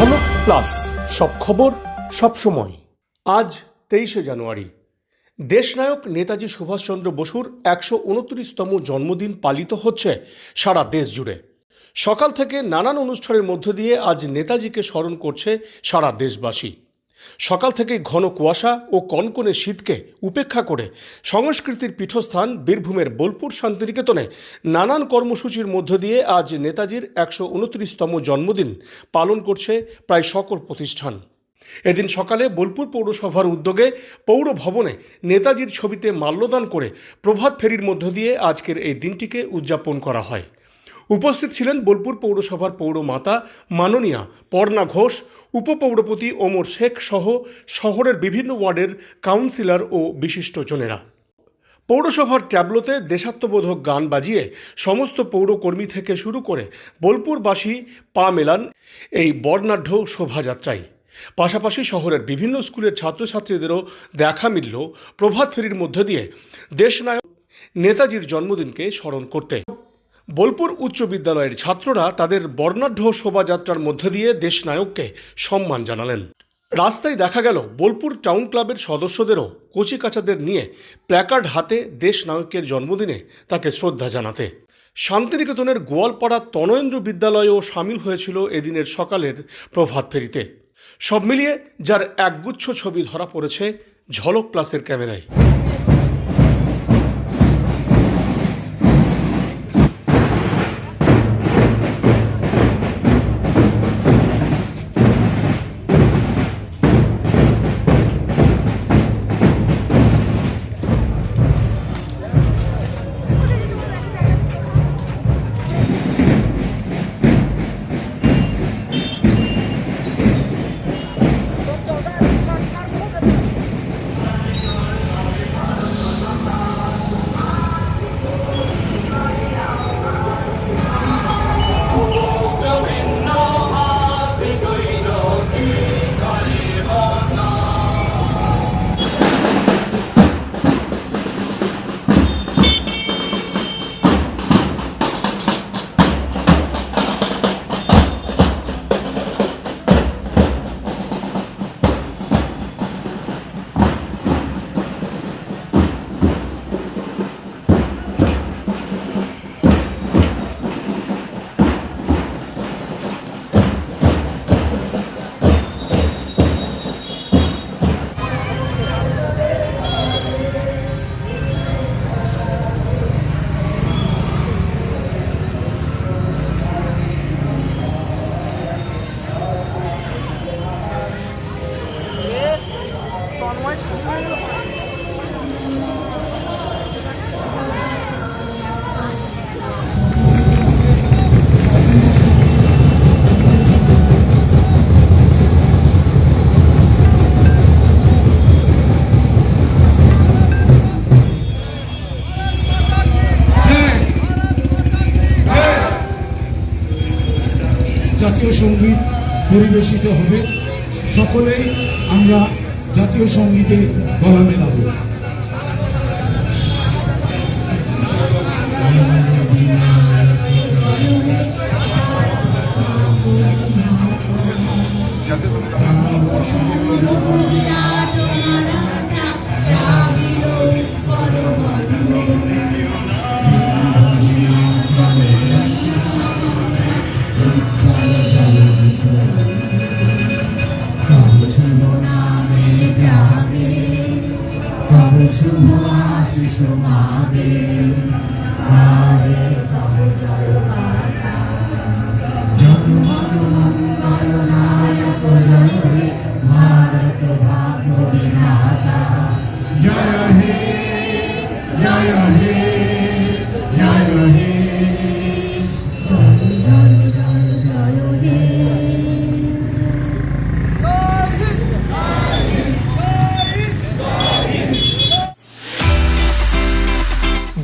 ঝলক প্লাস সব খবর সব সময়। আজ তেইশে জানুয়ারি। দেশনায়ক নেতাজি সুভাষচন্দ্র বসুর একশো উনত্রিশতম জন্মদিন পালিত হচ্ছে সারা দেশ জুড়ে। সকাল থেকে নানান অনুষ্ঠানের মধ্য দিয়ে আজ নেতাজিকে স্মরণ করছে সারা দেশবাসী। সকাল থেকে ঘন কুয়াশা ও কনকনে শীতকে উপেক্ষা করে সংস্কৃতির পীঠস্থান বীরভূমের বোলপুর শান্তিনিকেতনে নানান কর্মসূচির মধ্য দিয়ে আজ নেতাজির একশো উনত্রিশতম জন্মদিন পালন করছে প্রায় সকল প্রতিষ্ঠান। এদিন সকালে বোলপুর পৌরসভার উদ্যোগে পৌর ভবনে নেতাজির ছবিতে মাল্যদান করে প্রভাত ফেরির মধ্য দিয়ে আজকের এই দিনটিকে উদযাপন করা হয়। উপস্থিত ছিলেন বোলপুর পৌরসভার পৌরমাতা মাননীয়া পর্ণা ঘোষ, উপপৌরপতি ওমর শেখ সহ শহরের বিভিন্ন ওয়ার্ডের কাউন্সিলর ও বিশিষ্টজনেরা। পৌরসভার ট্যাবলোতে দেশাত্মবোধক গান বাজিয়ে সমস্ত পৌরকর্মী থেকে শুরু করে বোলপুরবাসী পা মেলান এই বর্ণাঢ্য শোভাযাত্রায়। পাশাপাশি শহরের বিভিন্ন স্কুলের ছাত্রছাত্রীদেরও দেখা মিলল প্রভাত ফেরির মধ্য দিয়ে দেশনায়ক নেতাজির জন্মদিনকে স্মরণ করতে। বোলপুর উচ্চ বিদ্যালয়ের ছাত্ররা তাদের বর্ণাঢ্য শোভাযাত্রার মধ্য দিয়ে দেশনায়ককে সম্মান জানালেন। রাস্তায় দেখা গেল বোলপুর টাউন ক্লাবের সদস্যদেরও কচিকাচাদের নিয়ে প্ল্যাকার্ড হাতে দেশনায়কের জন্মদিনে তাকে শ্রদ্ধা জানাতে। শান্তিনিকেতনের গোয়ালপাড়া তনয়েন্দ্র বিদ্যালয়েও সামিল হয়েছিল এদিনের সকালের প্রভাত ফেরিতে। সব মিলিয়ে যার একগুচ্ছ ছবি ধরা পড়েছে ঝলক প্লাসের ক্যামেরায়। জাতীয় সংগীত পরিবেশিত হবে। সকলেই আমরা জাতীয় সঙ্গীতে গলা মেলাবো। গুজরাট আশিস মাগে আরে তব জয়